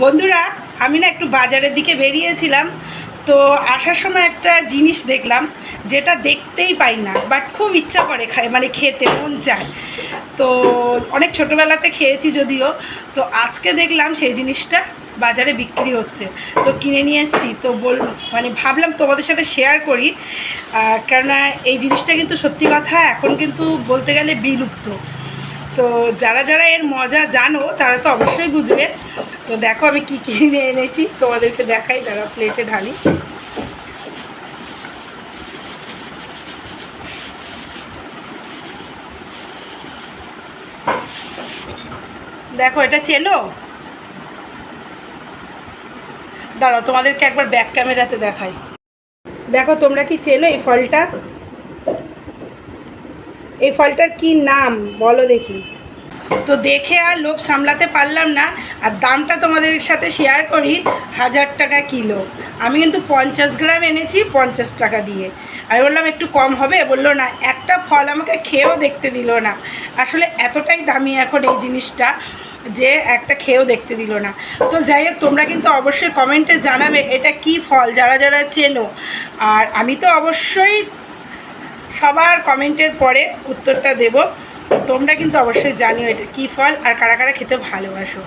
বন্ধুরা, আমি না একটু বাজারের দিকে বেরিয়েছিলাম, তো আসার সময় একটা জিনিস দেখলাম, যেটা দেখতেই পাই না বাট খুব ইচ্ছা করে খায় মানে খেতে মন চায়। তো অনেক ছোটোবেলাতে খেয়েছি যদিও, তো আজকে দেখলাম সেই জিনিসটা বাজারে বিক্রি হচ্ছে। তো কিনে নিয়ে এসেছি, তো বল মানে ভাবলাম তোমাদের সাথে শেয়ার করি কেননা এই জিনিসটা কিন্তু সত্যি কথা, এখন কিন্তু বলতে গেলে বিলুপ্ত। তো যারা যারা এর মজা জানো, তারা তো অবশ্যই বুঝবে তো দেখো আমি কী কী নিয়ে এনেছি, তোমাদেরকে দেখাই তারা প্লেটে ঢালি। দেখো, এটা চেনো দাঁড়াও, তোমাদেরকে একবার ব্যাক ক্যামেরাতে দেখাই। দেখো, তোমরা কি চেনো এই ফলটা? এই ফলটার কি নাম? বলো দেখি। তো দেখে আর লোভ সামলাতে পারলাম না, আর দামটা তোমাদের সাথে শেয়ার করি, হাজার টাকা কিলো। আমি কিন্তু পঞ্চাশ গ্রাম এনেছি, পঞ্চাশ টাকা দিয়ে। আমি বললাম, একটু কম হবে? বলল, না, একটা ফল আমাকে খেয়েও দেখতে দিল না। আসলে এতটাই দামি এখন এই জিনিসটা, যে একটা খেয়েও দেখতে দিল না। তো যাই হোক, তোমরা কিন্তু অবশ্যই কমেন্টে জানাবে, এটা কি ফল? যারা যারা চেনো। আর আমি তো অবশ্যই সবার কমেন্টের পরে উত্তরটা দেব। তোমরা কিন্তু অবশ্যই জানিও এটা কী ফল আর কারা কারা খেতে ভালোবাসো।